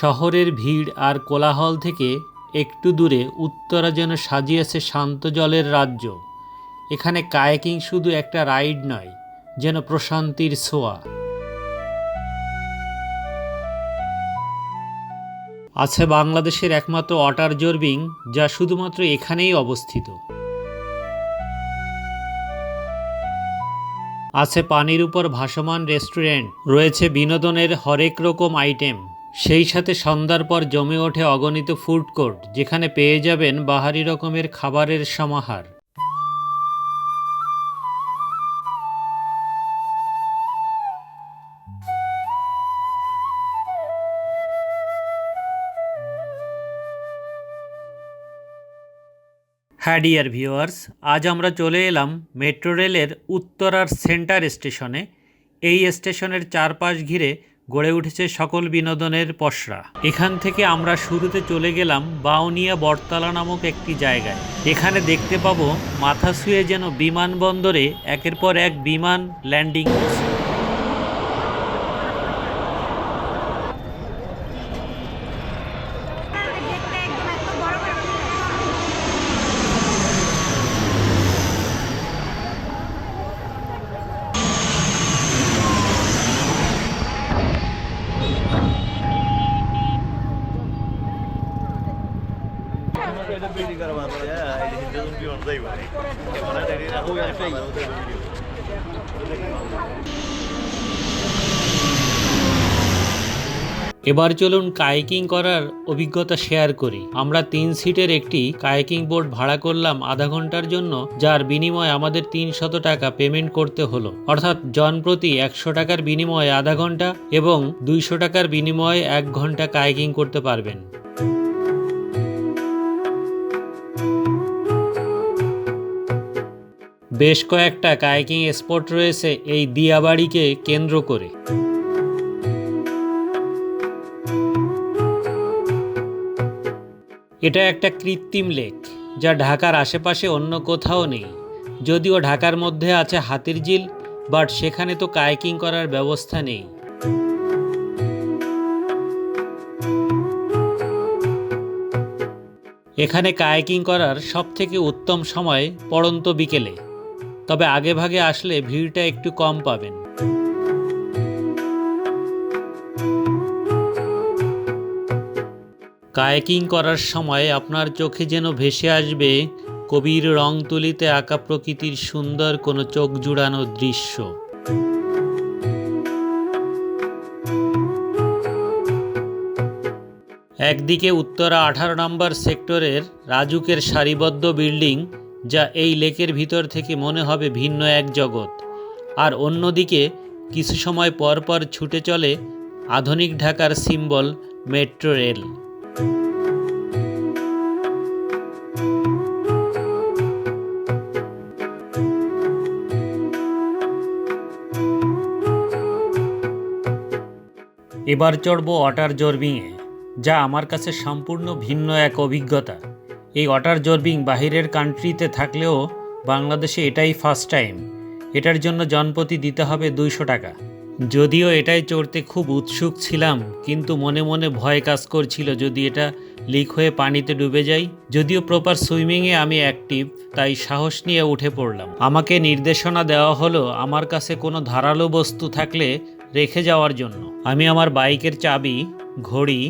শহরের ভিড় আর কোলাহল থেকে একটু দূরে উত্তরা যেন সাজিয়েছে শান্ত জলের রাজ্য। এখানে কায়াকিং শুধু একটা রাইড নয়, যেন প্রশান্তির ছোঁয়া। আছে বাংলাদেশের একমাত্র ওয়াটার জর্বিং, যা শুধুমাত্র এখানেই অবস্থিত। আছে পানির উপর ভাসমান রেস্টুরেন্ট, রয়েছে বিনোদনের হরেক রকম আইটেম। সেই সাথে সন্ধ্যার পর জমে ওঠে অগণিত ফুড কোর্ট, যেখানে পেয়ে যাবেন বাহারি রকমের খাবারের সমাহার। হ্যাঁ ডিয়ার ভিউয়ার্স, আজ আমরা চলে এলাম মেট্রো রেলের উত্তরার সেন্টার স্টেশনে। এই স্টেশনের চারপাশ ঘিরে গড়ে উঠেছে সকল বিনোদনের পসরা। এখান থেকে আমরা শুরুতে চলে গেলাম বাউনিয়া বটতলা নামক একটি জায়গায়। এখানে দেখতে পাবো মাথা শুয়ে যেন বিমানবন্দরে একের পর এক বিমান ল্যান্ডিং করছে। এবার চলুন কায়াকিং করার অভিজ্ঞতা শেয়ার করি। আমরা তিন সিটের একটি কায়াকিং বোর্ড ভাড়া করলাম আধা ঘণ্টার জন্য, যার বিনিময়ে আমাদের তিনশত টাকা পেমেন্ট করতে হলো। অর্থাৎ জন প্রতি একশো টাকার বিনিময়ে আধা ঘণ্টা এবং দুইশো টাকার বিনিময়ে এক ঘণ্টা কায়াকিং করতে পারবেন। বেশ কয়েকটা কায়াকিং স্পট রয়েছে এই দিয়াবাড়িকে কেন্দ্র করে। এটা একটা কৃত্রিম লেক, যা ঢাকার আশেপাশে অন্য কোথাও নেই। যদিও ঢাকার মধ্যে আছে হাতির ঝিল, বাট সেখানে তো কায়াকিং করার ব্যবস্থা নেই। এখানে কায়াকিং করার সবথেকে উত্তম সময় পড়ন্ত বিকেলে। তবে আগে ভাগে আসলে ভিড়টা একটু কম পাবেন। কায়াকিং করার সময় আপনার চোখে যেন ভেসে আসবে কবির রং তুলিতে আঁকা প্রকৃতির সুন্দর কোনো চোখ জুড়ানো দৃশ্য। একদিকে উত্তরা আঠারো নম্বর সেক্টরের রাজুকের সারিবদ্ধ বিল্ডিং যা এই লেকের ভিতর থেকে মনে হবে ভিন্ন এক জগৎ। আর অন্যদিকে, কিছু সময় পর পর ছুটে চলে আধুনিক ঢাকার সিম্বল মেট্রো রেল। এবার চড়ব ওয়াটার জর্বিংয়ে যা আমার কাছে সম্পূর্ণ ভিন্ন এক অভিজ্ঞতা। এই ওয়াটার জর্বিং বাহিরের কান্ট্রিতে থাকলেও বাংলাদেশে এটাই ফার্স্ট টাইম এটার জন্য জনপ্রতি দিতে হবে দুইশো টাকা। যদিও এটাই চড়তে খুব উৎসুক ছিলাম, কিন্তু মনে মনে ভয় কাজ করছিল যদি এটা লিক হয়ে পানিতে ডুবে যাই যদিও প্রপার সুইমিংয়ে আমি অ্যাক্টিভ তাই সাহস নিয়ে উঠে পড়লাম। আমাকে নির্দেশনা দেওয়া হলো আমার কাছে কোনো ধারালো বস্তু থাকলে রেখে যাওয়ার জন্য। আমি আমার বাইকের চাবি, ঘড়ি,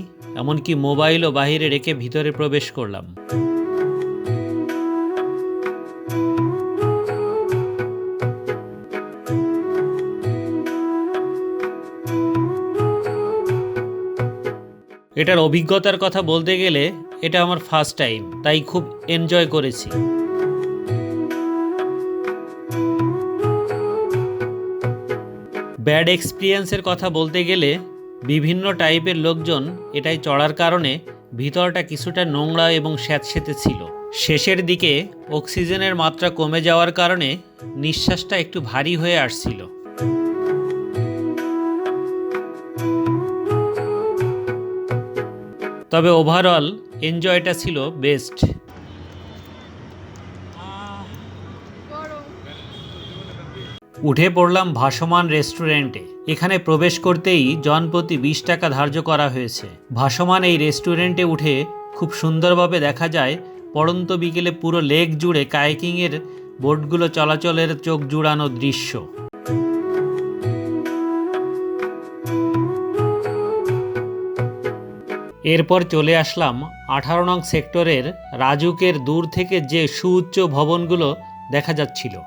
এমনকি মোবাইলও বাইরে রেখে ভিতরে প্রবেশ করলাম। এটার অভিজ্ঞতার কথা বলতে গেলে এটা আমার ফার্স্ট টাইম তাই খুব এনজয় করেছি। ব্যাড এক্সপিরিয়েন্সের কথা বলতে গেলে বিভিন্ন টাইপের লোকজন এটাই চড়ার কারণে ভিতরটা কিছুটা নোংরা এবং স্যাঁতসেঁতে ছিল। শেষের দিকে অক্সিজেনের মাত্রা কমে যাওয়ার কারণে নিঃশ্বাসটা একটু ভারী হয়ে আসছিল। তবে ওভারঅল এনজয়টা ছিল বেস্ট উঠে পড়লাম ভাসমান রেস্টুরেন্টে। এখানে প্রবেশ করতেই জনপ্রতি বিশ টাকা ধার্য করা হয়েছে। ভাসমান এই রেস্টুরেন্টে উঠে খুব সুন্দরভাবে দেখা যায়, পড়ন্ত বিকেলে পুরো লেক জুড়ে কায়কিংয়ের বোটগুলো চলাচলের চোখ জুড়ানো দৃশ্য। এরপর চলে আসলাম আঠারো নং সেক্টরের রাজুকের দূর থেকে যে সুউচ্চ ভবনগুলো দেখা যাচ্ছিল।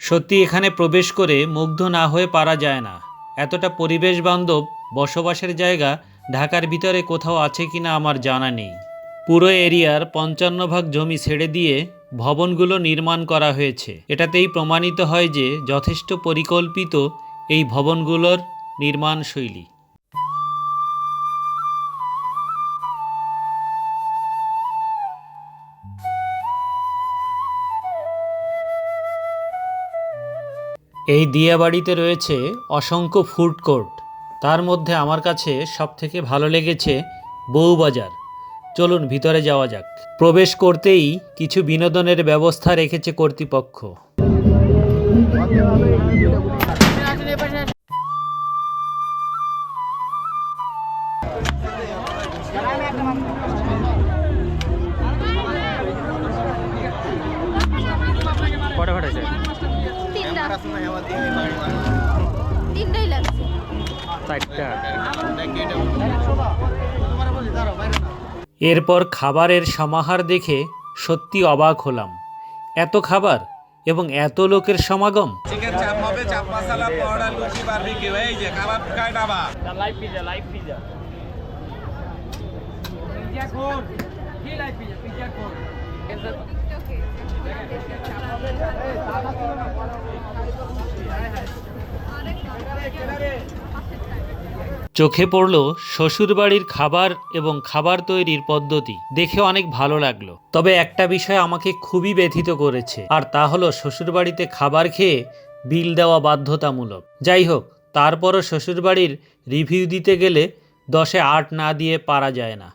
সত্যি এখানে প্রবেশ করে মুগ্ধ না হয়ে পারা যায় না। এতটা পরিবেশ বান্ধব বসবাসের জায়গা ঢাকার ভিতরে কোথাও আছে কিনা আমার জানা নেই। পুরো এরিয়ার পঞ্চান্ন ভাগ জমি ছেড়ে দিয়ে ভবনগুলো নির্মাণ করা হয়েছে। এটাতেই প্রমাণিত হয় যে যথেষ্ট পরিকল্পিত এই ভবনগুলোর নির্মাণ শৈলী। এই দিয়াবাড়িতে রয়েছে অসংখ্য ফুড কোর্ট। তার মধ্যে আমার কাছে সবথেকে ভালো লেগেছে বউবাজার। চলুন ভিতরে যাওয়া যাক। প্রবেশ করতেই কিছু বিনোদনের ব্যবস্থা রেখেছে কর্তৃপক্ষ। তিনটাই লাগছে। এরপর খাবারের সমাহার দেখে সত্যি অবাক হলাম এত খাবার এবং এত লোকের সমাগম চিকেন চাপ হবে চাপ মশলা পাউডার লুচি বারবিকিউ এই যে কাবাব খায় ডাবা চোখে পড়ল শ্বশুরবাড়ির খাবার এবং খাবার তৈরির পদ্ধতি। দেখে অনেক ভালো লাগল। তবে একটা বিষয় আমাকে খুবই ব্যথিত করেছে, আর তা হলো শ্বশুরবাড়িতে খাবার খেয়ে বিল দেওয়া বাধ্যতামূলক। যাই হোক, তারপরও শ্বশুরবাড়ির রিভিউ দিতে গেলে দশে আট না দিয়ে পারা যায় না।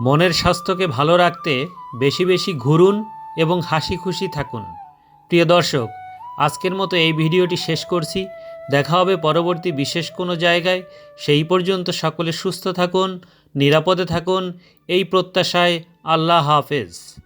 মনের স্বাস্থ্যকে ভালো রাখতে বেশি বেশি ঘুরুন এবং হাসি খুশি থাকুন। প্রিয় দর্শক, আজকের মতো এই ভিডিওটি শেষ করছি। দেখা হবে পরবর্তী বিশেষ কোনো জায়গায়। সেই পর্যন্ত সকলে সুস্থ থাকুন, নিরাপদে থাকুন। এই প্রত্যাশায় আল্লাহ হাফেজ।